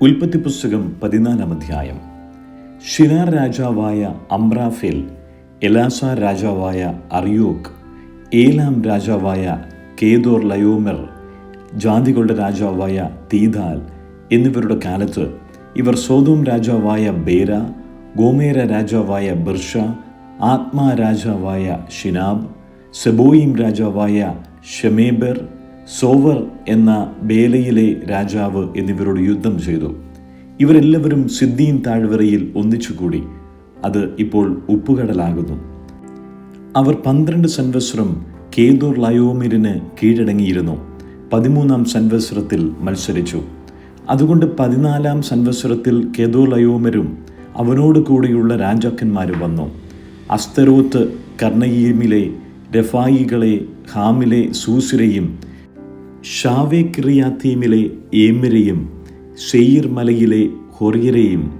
ഉൽപ്പത്തി പുസ്തകം പതിനാലാം അധ്യായം. ഷിനാർ രാജാവായ അമ്രാഫേൽ എലാസ രാജാവായ അറിയോക്ക് ഏലാം രാജാവായ കേദോർ ലയോമർ ജാതികളുടെ രാജാവായ തീദാൽ എന്നിവരുടെ കാലത്ത് ഇവർ സോതോം രാജാവായ ബേര ഗോമേര രാജാവായ ബിർഷ ആത്മാ രാജാവായ ഷിനാബ് സെബോയിം രാജാവായ ഷമേബർ സോവർ എന്ന ബേലയിലെ രാജാവ് എന്നിവരോട് യുദ്ധം ചെയ്തു. ഇവരെല്ലാവരും സിദ്ദീൻ താഴ്വരയിൽ ഒന്നിച്ചുകൂടി. അത് ഇപ്പോൾ ഉപ്പുകടലാകുന്നു. അവർ പന്ത്രണ്ട് സൻവത്സരം കേദോർ ലയോമിരിന് കീഴടങ്ങിയിരുന്നു. പതിമൂന്നാം സൻവത്സരത്തിൽ മത്സരിച്ചു. അതുകൊണ്ട് പതിനാലാം സൻവത്സരത്തിൽ കേദോർ ലയോമരും അവനോട് കൂടെയുള്ള രാജാക്കന്മാരും വന്നു. അസ്തരോത്ത് കർണയീമിലെ രഫായികളെ ഹാമിലെ സൂസിരയും ഷാവേക്കിറിയാത്തീമിലെ ഏമിരയും ഷെയ്ർ മലയിലെ ഹൊറിയരെയും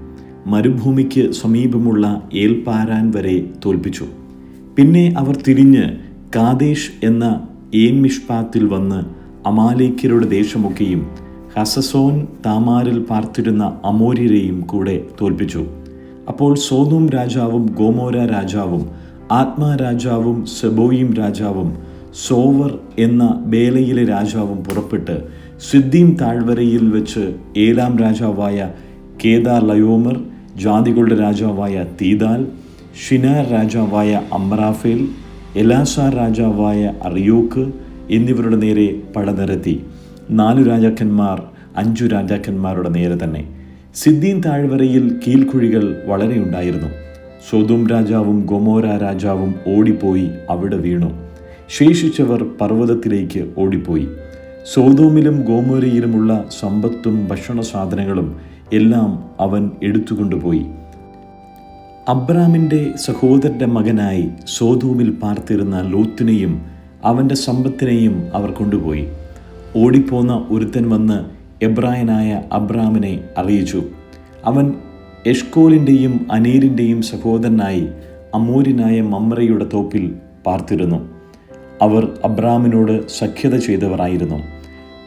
മരുഭൂമിക്ക് സമീപമുള്ള ഏൽപാരാൻ വരെ തോൽപ്പിച്ചു. പിന്നെ അവർ തിരിഞ്ഞ് കാദേശ് എന്ന ഏൻമിഷ്പാത്തിൽ വന്ന് അമാലേക്കരുടെ ദേശമൊക്കെയും ഹസസോൻ താമാരിൽ പാർത്തിരുന്ന അമോര്യരെയും കൂടെ തോൽപ്പിച്ചു. അപ്പോൾ സോനും രാജാവും ഗോമോര രാജാവും ആത്മാ രാജാവും സെബോയിം രാജാവും സോവർ എന്ന ബേലയിലെ രാജാവും പുറപ്പെട്ട് സിദ്ദീം താഴ്വരയിൽ വെച്ച് ഏലാം രാജാവായ കേദാർ ലയോമർ ജാതികളുടെ രാജാവായ തീദാൽ ഷിനാർ രാജാവായ അമ്രാഫേൽ എലാസാർ രാജാവായ അറിയോക്ക് എന്നിവരുടെ നേരെ പടനിരത്തി നാലു രാജാക്കന്മാർ അഞ്ചു രാജാക്കന്മാരുടെ നേരെ തന്നെ. സിദ്ദീൻ താഴ്വരയിൽ കീൽക്കുഴികൾ വളരെ ഉണ്ടായിരുന്നു. സോതും രാജാവും ഗൊമോര രാജാവും ഓടിപ്പോയി അവിടെ വീണു. ശേഷിച്ചവർ പർവതത്തിലേക്ക് ഓടിപ്പോയി. സോതോമിലും ഗോമോരയിലുമുള്ള സമ്പത്തും ഭക്ഷണ സാധനങ്ങളും എല്ലാം അവൻ എടുത്തുകൊണ്ടുപോയി. അബ്രാമിന്റെ സഹോദരന്റെ മകനായി സോതോമിൽ പാർത്തിരുന്ന ലോത്തിനെയും അവന്റെ സമ്പത്തിനെയും അവർ കൊണ്ടുപോയി. ഓടിപ്പോന്ന ഒരുത്തൻ വന്ന് എബ്രായനായ അബ്രാമിനെ അറിയിച്ചു. അവൻ എഷ്കോലിന്റെയും അനീരിന്റെയും സഹോദരനായി അമൂരിനായ മമ്രയുടെ തോപ്പിൽ പാർത്തിരുന്നു. അവർ അബ്രാമിനോട് സഖ്യത ചെയ്തവരായിരുന്നു.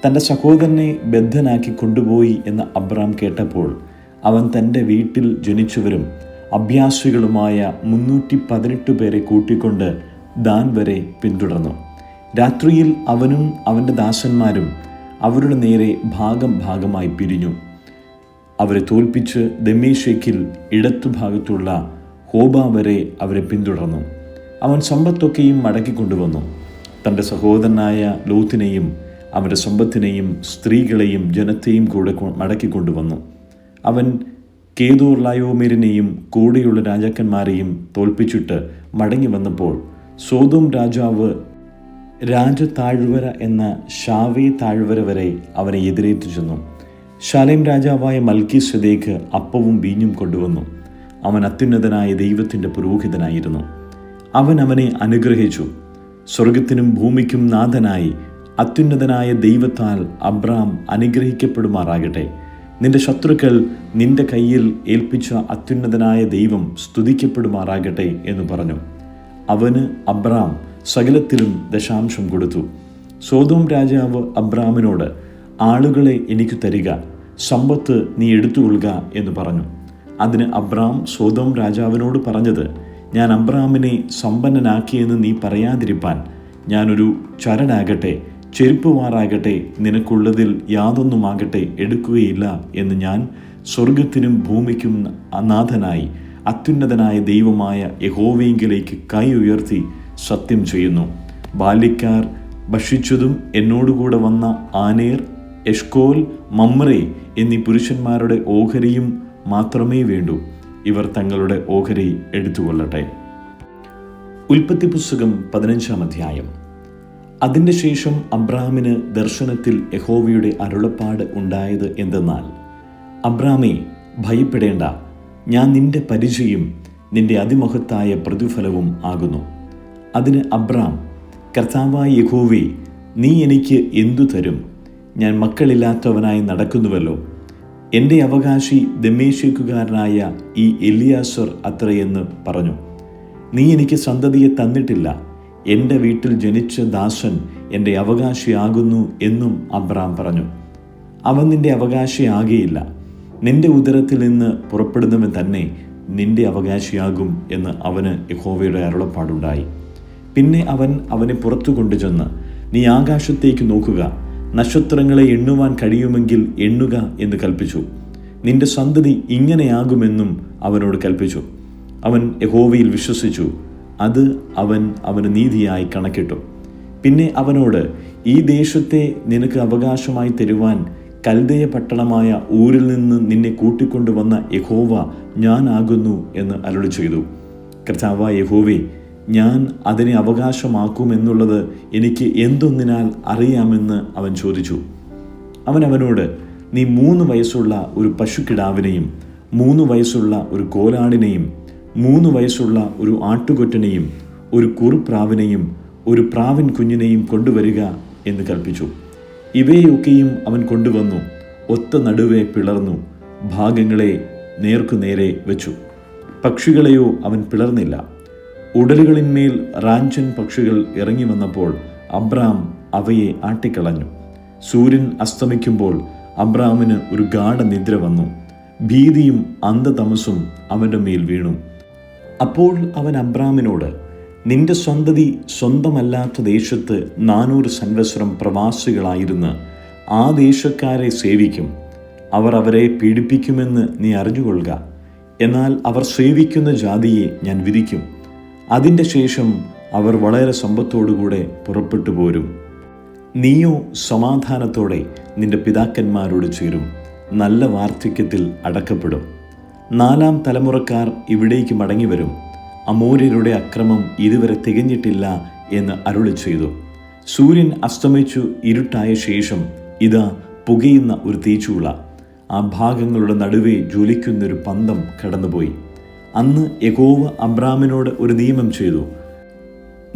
തന്റെ സഹോദരനെ ബദ്ധനാക്കി കൊണ്ടുപോയി എന്ന് അബ്രാം കേട്ടപ്പോൾ അവൻ തന്റെ വീട്ടിൽ ജനിച്ചവരും അഭ്യാസികളുമായ മുന്നൂറ്റി പതിനെട്ട് പേരെ കൂട്ടിക്കൊണ്ട് ദാൻ വരെ പിന്തുടർന്നു. രാത്രിയിൽ അവനും അവന്റെ ദാസന്മാരും അവരുടെ നേരെ ഭാഗം ഭാഗമായി പിരിഞ്ഞു. അവരെ തോൽപ്പിച്ച് ദമേശേക്കിൽ ഇടത്തുഭാഗത്തുള്ള ഹോബ വരെ അവരെ പിന്തുടർന്നു. അവൻ സമ്പത്തൊക്കെയും മടക്കിക്കൊണ്ടുവന്നു തന്റെ സഹോദരനായ ലൂത്തിനെയും അവന്റെ സമ്പത്തിനെയും സ്ത്രീകളെയും ജനത്തെയും കൂടെ മടക്കിക്കൊണ്ടുവന്നു അവൻ കേതൂർ ലായോമേരിനെയും കൂടെയുള്ള രാജാക്കന്മാരെയും തോൽപ്പിച്ചിട്ട് മടങ്ങി വന്നപ്പോൾ സോതോം രാജാവ് രാജതാഴ്വര എന്ന ഷാവേ താഴ്വര വരെ അവനെ എതിരേറ്റു ചെന്നു. ശാലേം രാജാവായ മൽക്കി സദേഖ് അപ്പവും വീഞ്ഞും കൊണ്ടുവന്നു. അവൻ അത്യുന്നതനായ ദൈവത്തിന്റെ പുരോഹിതനായിരുന്നു. അവൻ അവനെ അനുഗ്രഹിച്ചു. സ്വർഗത്തിനും ഭൂമിക്കും നാഥനായി അത്യുന്നതനായ ദൈവത്താൽ അബ്രാം അനുഗ്രഹിക്കപ്പെടുമാറാകട്ടെ. നിന്റെ ശത്രുക്കൾ നിന്റെ കയ്യിൽ ഏൽപ്പിച്ച അത്യുന്നതനായ ദൈവം സ്തുതിക്കപ്പെടുമാറാകട്ടെ എന്ന് പറഞ്ഞു. അവന് അബ്രാം സകലത്തിലും ദശാംശം കൊടുത്തു. സോതോം രാജാവ് അബ്രാമിനോട് ആളുകളെ എനിക്ക് തരിക സമ്പത്ത് നീ എടുത്തുകൊള്ളുക എന്ന് പറഞ്ഞു. അതിന് അബ്രാം സോതോം രാജാവിനോട് പറഞ്ഞത് ഞാൻ അബ്രാമിനെ സമ്പന്നനാക്കിയെന്ന് നീ പറയാതിരിപ്പാൻ ഞാനൊരു ചരടാകട്ടെ ചെരുപ്പുമാറാകട്ടെ നിനക്കുള്ളതിൽ യാതൊന്നുമാകട്ടെ എടുക്കുകയില്ല എന്ന് ഞാൻ സ്വർഗത്തിനും ഭൂമിക്കും അനാഥനായി അത്യുന്നതനായ ദൈവമായ യഹോവയെങ്കിലേക്ക് കൈ ഉയർത്തി സത്യം ചെയ്യുന്നു. ബാല്യക്കാർ ഭക്ഷിച്ചതും എന്നോടുകൂടെ വന്ന ആനേർ എഷ്കോൽ മമ്രെ എന്നീ പുരുഷന്മാരുടെ ഓഹരിയും മാത്രമേ വേണ്ടൂ. ഇവർ തങ്ങളുടെ ഓഹരി എടുത്തുകൊള്ളട്ടെ. ഉൽപ്പത്തി പുസ്തകം പതിനഞ്ചാം അധ്യായം. അതിന്റെ ശേഷം അബ്രാമിന് ദർശനത്തിൽ യഹോവയുടെ അരുളപ്പാട് ഉണ്ടായത് എന്തെന്നാൽ അബ്രാമേ ഭയപ്പെടേണ്ട. ഞാൻ നിന്റെ പരിചയം നിന്റെ അതിമഹത്തായ പ്രതിഫലവും ആകുന്നു. അതിന് അബ്രാം കർത്താവായ യഹോവേ നീ എനിക്ക് എന്തു തരും? ഞാൻ മക്കളില്ലാത്തവനായി നടക്കുന്നുവല്ലോ. എന്റെ അവകാശി ദമേശിക്കുകാരനായ ഈ എലിയാസർ അത്രയെന്ന് പറഞ്ഞു. നീ എനിക്ക് സന്തതിയെ തന്നിട്ടില്ല. എന്റെ വീട്ടിൽ ജനിച്ച ദാസൻ എന്റെ അവകാശിയാകുന്നു എന്നും അബ്രാം പറഞ്ഞു. അവൻ നിന്റെ അവകാശിയാകെയില്ല. നിന്റെ ഉദരത്തിൽ നിന്ന് പുറപ്പെടുന്നവൻ തന്നെ നിന്റെ അവകാശിയാകും എന്ന് അവന് യഹോവയുടെ അരുളപ്പാടുണ്ടായി. പിന്നെ അവൻ അവനെ പുറത്തു കൊണ്ടുചെന്ന് നീ ആകാശത്തേക്ക് നോക്കുക. നക്ഷത്രങ്ങളെ എണ്ണുവാൻ കഴിയുമെങ്കിൽ എണ്ണുക എന്ന് കൽപ്പിച്ചു. നിന്റെ സന്തതി ഇങ്ങനെയാകുമെന്നും അവനോട് കൽപ്പിച്ചു. അവൻ യഹോവയിൽ വിശ്വസിച്ചു. അത് അവൻ അവന് നീതിയായി കണക്കിട്ടു. പിന്നെ അവനോട് ഈ ദേശത്തെ നിനക്ക് അവകാശമായി തരുവാൻ കൽദയ പട്ടണമായ ഊരിൽ നിന്ന് നിന്നെ കൂട്ടിക്കൊണ്ടുവന്ന യഹോവ ഞാനാകുന്നു എന്ന് അരുളി ചെയ്തു കർത്താവ യഹോവേ ഞാൻ അതിനെ അവകാശമാക്കുമെന്നുള്ളത് എനിക്ക് എന്തൊന്നിനാൽ അറിയാമെന്ന് അവൻ ചോദിച്ചു. അവൻ അവനോട് നീ മൂന്ന് വയസ്സുള്ള ഒരു പശുക്കിടാവിനെയും മൂന്ന് വയസ്സുള്ള ഒരു കോലാടിനെയും മൂന്ന് വയസ്സുള്ള ഒരു ആട്ടുകൊറ്റനെയും ഒരു കുറുപ്രാവിനെയും ഒരു പ്രാവിൻ കുഞ്ഞിനെയും കൊണ്ടുവരിക എന്ന് കൽപ്പിച്ചു ഇവയൊക്കെയും അവൻ കൊണ്ടുവന്നു ഒത്ത നടുവെ പിളർന്നു ഭാഗങ്ങളെ നേർക്കുനേരെ വെച്ചു. പക്ഷികളെയോ അവൻ പിളർന്നില്ല. ഉടലുകളിന്മേൽ റാഞ്ചൻ പക്ഷികൾ ഇറങ്ങി വന്നപ്പോൾ അബ്രാം അവയെ ആട്ടിക്കളഞ്ഞു. സൂര്യൻ അസ്തമിക്കുമ്പോൾ അബ്രാമിന് ഒരു ഗാഠനിദ്ര വന്നു. ഭീതിയും അന്ധതമസും അവന്റെ മേൽ വീണു. അപ്പോൾ അവൻ അബ്രാമിനോട് നിന്റെ സ്വന്തതി സ്വന്തമല്ലാത്ത ദേശത്ത് നാനൂറ് സംവത്സരം പ്രവാസികളായിരുന്ന് ആ ദേശക്കാരെ സേവിക്കും. അവർ അവരെ പീഡിപ്പിക്കുമെന്ന് നീ അറിഞ്ഞുകൊള്ളുക. എന്നാൽ അവർ സേവിക്കുന്ന ജാതിയെ ഞാൻ വിധിക്കും. അതിന്റെ ശേഷം അവർ വളരെ സമ്പത്തോടുകൂടെ പുറപ്പെട്ടു പോരും. നീയോ സമാധാനത്തോടെ നിന്റെ പിതാക്കന്മാരോട് ചേരും. നല്ല വാർദ്ധക്യത്തിൽ അടക്കപ്പെടും. നാലാം തലമുറക്കാർ ഇവിടേക്ക് മടങ്ങി വരും അമൂര്യരുടെ അക്രമം ഇതുവരെ തികഞ്ഞിട്ടില്ല എന്ന് അരുളി ചെയ്തു. സൂര്യൻ അസ്തമിച്ചു ഇരുട്ടായ ശേഷം ഇതാ പുകയുന്ന ഒരു തീച്ചുള ആ ഭാഗങ്ങളുടെ നടുവേ ജ്വലിക്കുന്നൊരു പന്തം കടന്നുപോയി. അന്ന് യഗോവ അബ്രാമിനോട് ഒരു നിയമം ചെയ്തു.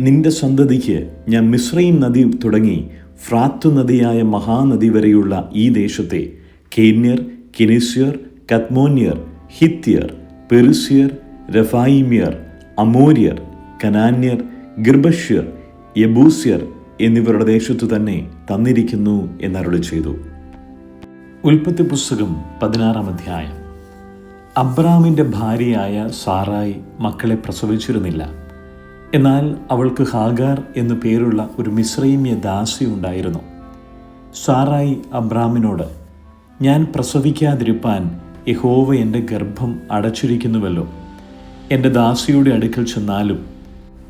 നിന്റെ സന്തതിക്ക് ഞാൻ മിശ്രയും നദി തുടങ്ങി ഫ്രാത്തു നദിയായ മഹാനദി വരെയുള്ള ഈ ദേശത്തെ കേന്യർ കെനിസ്യർ കത്മോന്യർ ഹിത്യർ പെരുസ്യർ രഫായിമ്യർ അമോര്യർ കനാന്യർ ഗിർബഷ്യർ യബൂസ്യർ എന്നിവരുടെ ദേശത്തു തന്നെ തന്നിരിക്കുന്നു എന്നരുളി ചെയ്തു ഉൽപ്പത്തി പുസ്തകം പതിനാറാം അധ്യായം. അബ്രാമിന്റെ ഭാര്യയായ സാറായി മക്കളെ പ്രസവിച്ചിരുന്നില്ല. എന്നാൽ അവൾക്ക് ഹാഗാർ എന്നു പേരുള്ള ഒരു മിശ്രൈമ്യ ദാസി ഉണ്ടായിരുന്നു. സാറായി അബ്രാമിനോട് ഞാൻ പ്രസവിക്കാതിരിപ്പാൻ യഹോവ എന്റെ ഗർഭം അടച്ചിരിക്കുന്നുവല്ലോ. എന്റെ ദാസിയുടെ അടുക്കൽ ചെന്നാലും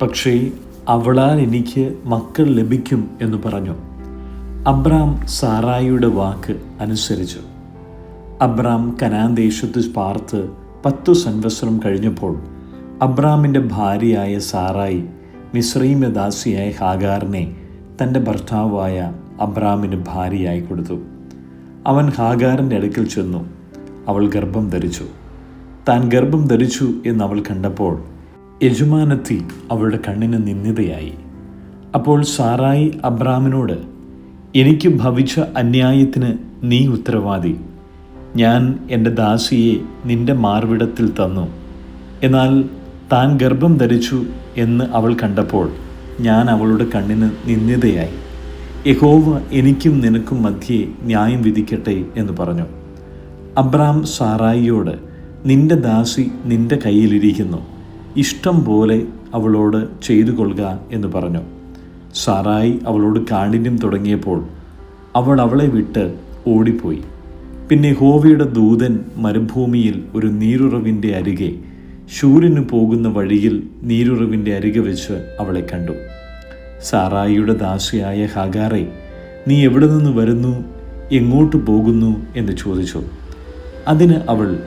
പക്ഷേ അവളാൽ എനിക്ക് മക്കൾ ലഭിക്കും എന്ന് പറഞ്ഞു. അബ്രാം സാറായിയുടെ വാക്ക് അനുസരിച്ചു. അബ്രാം കനാൻ ദേശത്ത് പാർത്ത് പത്തു സംവത്സരം കഴിഞ്ഞപ്പോൾ അബ്രാമിന്റെ ഭാര്യയായ സാറായി മിശ്രീമ ദാസിയായ ഹാഗാറിനെ തന്റെ ഭർത്താവായ അബ്രാമിന് ഭാര്യയായി കൊടുത്തു. അവൻ ഹാഗാറിന്റെ അടുക്കൽ ചെന്നു. അവൾ ഗർഭം ധരിച്ചു. താൻ ഗർഭം ധരിച്ചു എന്ന് അവൾ കണ്ടപ്പോൾ യജമാനത്തി അവളുടെ കണ്ണിന് നിന്ദിതയായി അപ്പോൾ സാറായി അബ്രാമിനോട് എനിക്ക് ഭവിച്ച അന്യായത്തിന് നീ ഉത്തരവാദി. ഞാൻ എന്റെ ദാസിയെ നിന്റെ മാർവിടത്തിൽ തന്നു. എന്നാൽ താൻ ഗർഭം ധരിച്ചു എന്ന് അവൾ കണ്ടപ്പോൾ ഞാൻ അവളുടെ കണ്ണിന് നിന്ദിതയായി യഹോവ എനിക്കും നിനക്കും മധ്യേ ന്യായം വിധിക്കട്ടെ എന്ന് പറഞ്ഞു. അബ്രാം സാറായിയോട് നിന്റെ ദാസി നിന്റെ കയ്യിലിരിക്കുന്നു. ഇഷ്ടം പോലെ അവളോട് ചെയ്തു കൊള്ളുക എന്ന് പറഞ്ഞു. സാറായി അവളോട് കാഠിന്യം തുടങ്ങിയപ്പോൾ അവൾ അവളെ വിട്ട് ഓടിപ്പോയി. പിന്നെ ഹോവയുടെ ദൂതൻ മരുഭൂമിയിൽ ഒരു നീരുറവിന്റെ അരികെ ശൂര്യന് പോകുന്ന വഴിയിൽ നീരുറവിന്റെ അരികെ വെച്ച് അവളെ കണ്ടു. സാറായിയുടെ ദാസിയായ ഹഗാറെ നീ എവിടെ നിന്ന് വരുന്നു? എങ്ങോട്ട് പോകുന്നു? എന്ന് ചോദിച്ചു. അതിന് അവൾ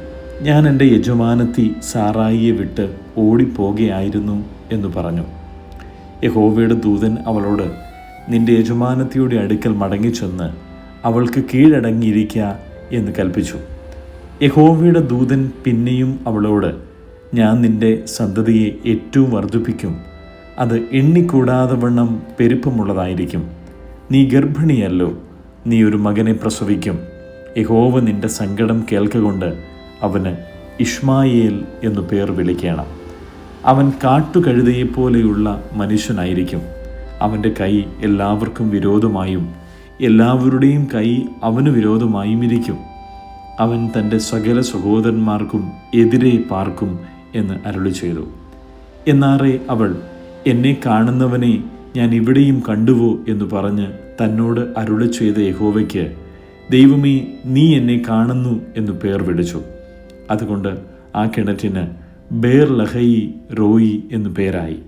ഞാൻ എന്റെ യജമാനത്തി സാറായിയെ വിട്ട് ഓടിപ്പോകുകയായിരുന്നു എന്ന് പറഞ്ഞു. യഹോവയുടെ ദൂതൻ അവളോട് നിന്റെ യജമാനത്തിയുടെ അടുക്കൽ മടങ്ങിച്ചെന്ന് അവൾക്ക് കീഴടങ്ങിയിരിക്കുക എന്ന് കൽപ്പിച്ചു. യഹോവയുടെ ദൂതൻ പിന്നെയും അവളോട് ഞാൻ നിന്റെ സന്തതിയെ ഏറ്റവും വർദ്ധിപ്പിക്കും. അത് എണ്ണിക്കൂടാതെ വണ്ണം പെരുപ്പമുള്ളതായിരിക്കും. നീ ഗർഭിണിയല്ലോ. നീ ഒരു മകനെ പ്രസവിക്കും. യഹോവ നിന്റെ സങ്കടം കേൾക്കുകൊണ്ട് അവന് ഇഷ്മായേൽ എന്നു പേർ വിളിക്കണം. അവൻ കാട്ടുകഴുതയെപ്പോലെയുള്ള മനുഷ്യനായിരിക്കും. അവന്റെ കൈ എല്ലാവർക്കും വിരോധമായും എല്ലാവരുടെയും കൈ അവന് വിരോധമായും ഇരിക്കും അവൻ തന്റെ സകല സഹോദരന്മാർക്കും എതിരെ പാർക്കും എന്ന് അരുളി ചെയ്തു. എന്നാറെ അവൾ എന്നെ കാണുന്നവനെ ഞാൻ ഇവിടെയും കണ്ടുവോ? എന്ന് പറഞ്ഞ് തന്നോട് അരുളി ചെയ്ത യഹോവയ്ക്ക് ദൈവമേ നീ എന്നെ കാണുന്നു എന്ന് പേർ വിളിച്ചു. അതുകൊണ്ട് ആ കിണറ്റിന് ബേർ ലഹയി റോയി എന്നു പേരായി.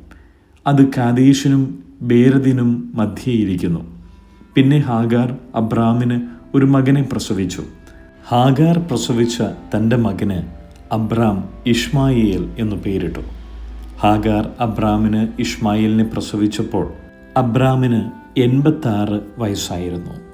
അത് കാതീഷിനും ബേരദിനും മധ്യേയിരിക്കുന്നു പിന്നെ ഹാഗാർ അബ്രാമിന് ഒരു മകനെ പ്രസവിച്ചു. ഹാഗാർ പ്രസവിച്ച തന്റെ മകന് അബ്രാം ഇഷ്മായേൽ എന്നു പേരിട്ടു. ഹാഗാർ അബ്രാമിന് ഇഷ്മായേലിനെ പ്രസവിച്ചപ്പോൾ അബ്രാമിന് എൺപത്താറ് വയസ്സായിരുന്നു.